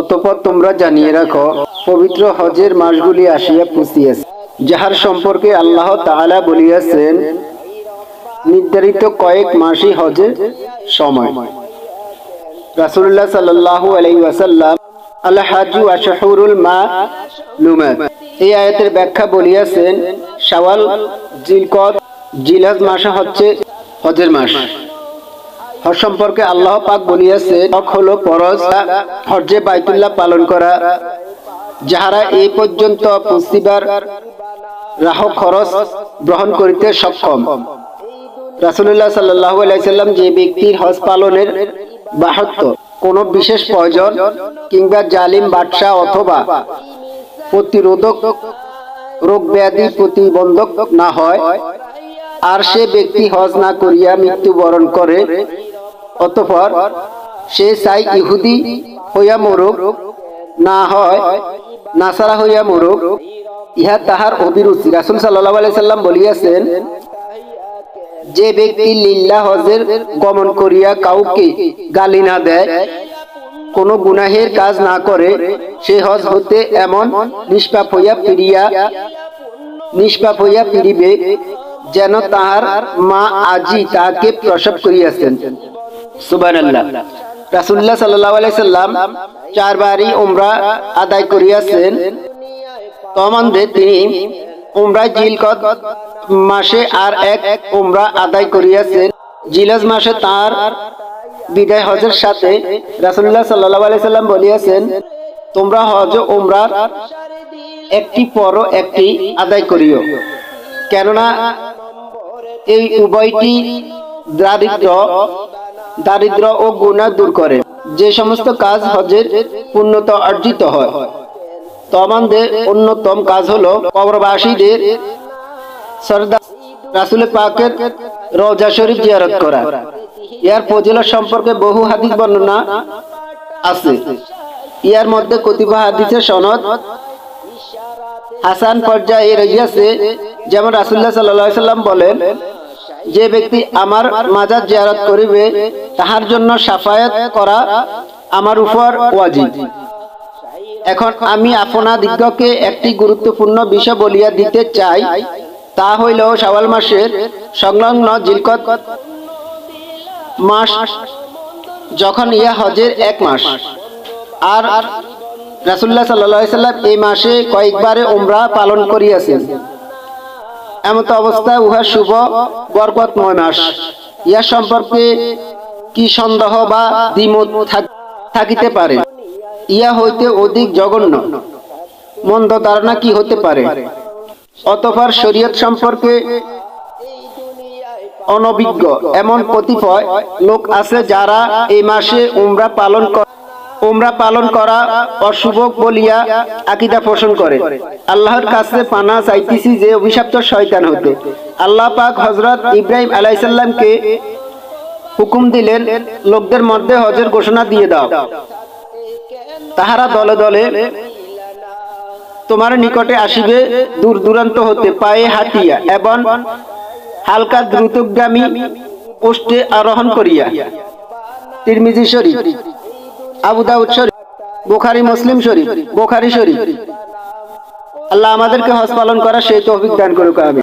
অতপর তোমরা জানিয়ে রাখো, পবিত্র হজের মাসগুলি আসিয়া পুষিয়াছে, যাহার সম্পর্কে আল্লাহ তাআলা বলিয়াছেন, নির্ধারিত কয়েক মাসই হজের সময়। রাসূলুল্লাহ সাল্লাল্লাহু আলাইহি ওয়াসাল্লাম আল হাজু আশহুরুল মা লুমাত এই আয়াতের ব্যাখ্যা বলিয়াছেন, শাওয়াল, জিলকদ, জিলহজ মাস হচ্ছে হজের মাস। হজ সম্পর্কে আল্লাহ পাক বলিয়াছে হক হলো ফরজ, হজ্জে বাইতুল্লাহ পালন করা। যাহারা এই পর্যন্ত পুষ্টিবার রাহ খরচ গ্রহণ করিতে সক্ষম। রাসুল্লাহ সাল্লাহ আলাইসাল্লাম যে ব্যক্তির হজ পালনের বাহত্ব কোনো বিশেষ প্রয়োজন কিংবা জালিম বাদশাহ অথবা প্রতিরোধক রোগ ব্যাধি প্রতিবন্ধক না হয়, আর সে ব্যক্তি হজ না করিয়া মৃত্যুবরণ করে অতঃপর সে চাই ইহুদি হইয়া মরুক, না হয় নাসারা হইয়া মরুক। ইহা তাহার অভিরুচি। রাসুল আলাইসাল্লাম বলিয়াছেন, যে ব্যক্তি লিল্লা হজের গমন করিয়া কাউকে গালি না দেয়, কোন গুনাহের কাজ না করে, সে হজ হতে এমন নিষ্পাপ হইয়া ফিরিয়া নিষ্পাপ হইয়া ফিরিবে যেন তাহার মা আজি তাহাকে প্রসব করিয়াছেন। সুবহানাল্লাহ। রাসূলুল্লাহ সাল্লাল্লাহু আলাইহি সাল্লাম চারবারই উমরা আদায় করিয়াছেন। তমান্দে তিনি উমরা জিলকদ মাসে আর এক উমরা আদায় করিয়াছেন। জিলাজ মাসে তার বিদায় হজের সাথে আলাইহি সাল্লাম বলিয়াছেন, তোমরা হজ উমরার একটি পর একটি আদায় করিও। কেননা এই উভয়টি দারিদ্র দারিদ্র ও গুণা দূর করে। যে সমস্ত কাজ হজের পূর্ণতা অর্জিত হয়। তমানদের অন্যতম কাজ হলো কবরবাসীদের সরদার পাকের রোজা শরীফ জিয়ারত করা। ইয়ার ফজিলত সম্পর্কে বহু হাদিস বর্ণনা আছে। ইয়ার মধ্যে কতিপয় হাদিসের সনদ হাসান পর্যায়ে রইয়াছে যেমন রাসুল্লাহ সাল্লাহ সাল্লাম বলেন যে ব্যক্তি আমার মাজার জিয়ারত করিবে, তাহার জন্য সাফায়াত করা আমার উপর ওয়াজিব। এখন আমি আপনা দিগ্গকে একটি গুরুত্বপূর্ণ বিষয় বলিয়া দিতে চাই, তা হইল শাওয়াল মাসের সংলগ্ন জিলকত মাস, যখন ইয়া হজের এক মাস। আর রাসুল্লাহ সাল্লাহ সাল্লাম এই মাসে কয়েকবারে উমরা পালন করিয়াছেন। এমত অবস্থায় উহা শুভ, বরকতময় মাস। ইয়া সম্পর্কে কি সন্দেহ বা দ্বিমত থাকিতে পারে? ইয়া হইতে অধিক জঘন্য। মন্দ ধারণা কি হতে পারে? অতপর শরীয়ত সম্পর্কে অনভিজ্ঞ এমন কতিপয় লোক আছে যারা এই মাসে উমরা পালন করে উমরা পালন করা অশুভ বলিয়া আকিদা পোষণ করে। আল্লাহর কাছে পানা চাইতেছি যে অভিশপ্ত শয়তান হতে আল্লাহ পাক হজরত ইব্রাহিম আলাইসাল্লামকে হুকুম দিলেন, লোকদের মধ্যে হজের ঘোষণা দিয়ে দাও। তাহারা দলে দলে তোমার নিকটে আসিবে, দূর দূরান্ত হতে পায়ে হাঁটিয়া এবং হালকা দ্রুতগামী পোস্টে আরোহণ করিয়া। তিরমিজি শরীফ। আবু দাউদ শরীফ, বুখারি মুসলিম শরীফ, বুখারি শরীফ। আল্লাহ আমাদেরকে হজ পালন করা সেই তৌফিক দান করুক আমি